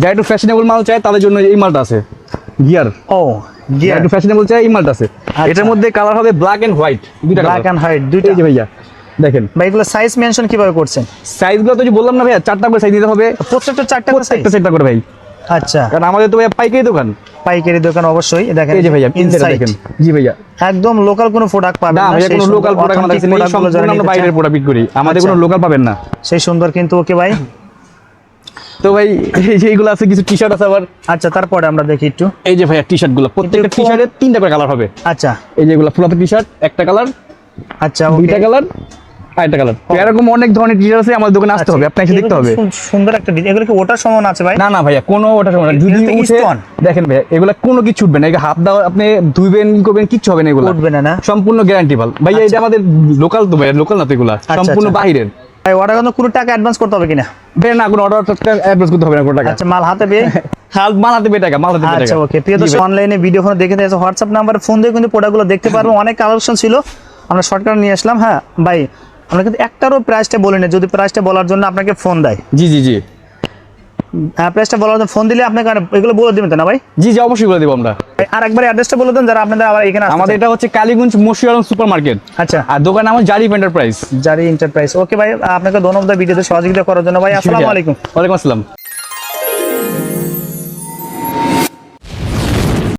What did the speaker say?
যারা একটু ফ্যাশনেবল মাল চায় তাদের জন্য এই মালটা আছে। গিয়ার ও গিয়ার একটু ফ্যাশনেবল চায় এই মালটা আছে। আচ্ছা। এটার মধ্যে কালার হবে ব্ল্যাক এন্ড হোয়াইট দুইটা ব্ল্যাক অ্যান্ড হোয়াইট দুইটা। যে ভাইয়া দেখেন। ভাই এগুলো সাইজ মেনশন কীভাবে করছেন? সাইজগুলো তো যে বললাম না ভাইয়া চারটা করে সাইজ দিতে হবে। প্রত্যেকটা চারটা করে সাইজ সেটটা করে ভাই। আচ্ছা। কারণ আমাদের তো ভাইয়া পাইকারি দোকান। পাইকারি দোকান অবশ্যই দেখেন এই যে ভাইয়া Insight। দেখেন। জি ভাইয়া। একদম লোকাল কোনো প্রোডাক্ট পাবেন না ভাইয়া কোনো লোকাল প্রোডাক্ট আমাদের কাছে সম্পূর্ণ আমরা বাইরের প্রোডাক্ট বিক্রি করি। আমাদের আচ্ছা। কোনো লোকাল পাবেন না। সেই সুন্দর কিন্তু ওকে ভাই তো ভাই এই যে এইগুলো আছে কিছু টি শার্ট আছে আবার। আচ্ছা তারপরে আমরা দেখি একটু। এই যে ভাইয়া টি শার্টগুলো প্রত্যেকটা টি শার্টের তিনটা করে কালার হবে। আচ্ছা। এই যে এগুলো ফুলাতে টি শার্ট একটা কালার আচ্ছা দুইটা কালার আর কালার এরকম অনেক ধরনের টি শার্ট আছে আমাদের দোকানে আসতে হবে আপনাকে দেখতে হবে। সুন্দর একটা ডিজাইন এগুলো কি ওটার সমান আছে ভাই? না না ভাইয়া কোনো ওটা সময় যদি উঠে দেখেন ভাইয়া এগুলা কোনো কিছু উঠবে না। এগুলো হাফ দাও আপনি ধুইবেন ই করবেন কিচ্ছু হবে না এগুলো। উঠবে না না? সম্পূর্ণ গ্যারান্টি ভালো ভাইয়া এটা আমাদের লোকাল তো ভাইয়া লোকাল না তো এগুলা। সম্পূর্ণ আচ্ছা। বাইরের ভাই অর্ডার কিন্তু কোনো টাকা অ্যাডভান্স করতে হবে কিনা? ভাইয়া না কোনো অর্ডার অ্যাডভান্স করতে হবে না কোনো টাকা। আচ্ছা মাল হাতে পেয়ে? হাল মালাতে পে টাকা মালাতে পে আচ্ছা টাকা। ওকে প্রিয় দর্শক অনলাইনে ভিডিও ফোনে দেখে হোয়াটসঅ্যাপ নাম্বার ফোন দিয়ে কিন্তু প্রোডাক্টগুলো দেখতে পারব। অনেক কালেকশন ছিল। আমরা শর্টকাট নিয়ে আসলাম হ্যাঁ ভাই আমরা কিন্তু একটারও প্রাইসটা বলি না যদি প্রাইসটা বলার জন্য আপনাকে ফোন দেয়। জি জি জি। প্রাইসটা বলার জন্য ফোন দিলে আপনাকে এগুলো বলে দিবেন তো না ভাই? জি জি অবশ্যই বলে দিব আমরা। আর একবার অ্যাড্রেসটা বলে দেন যারা আপনাদের আবার এখানে আমাদের আমাদের এটা হচ্ছে কালীগঞ্জ মশিয়ারম সুপার মার্কেট আচ্ছা। আর দোকান আমার জারি এন্টারপ্রাইজ জারি এন্টারপ্রাইজ ওকে ভাই আপনাকে ধন্যবাদ ভিডিওতে সহযোগিতা করার জন্য। ভাই আসসালামু আলাইকুম। ওয়ালাইকুম আসসালাম।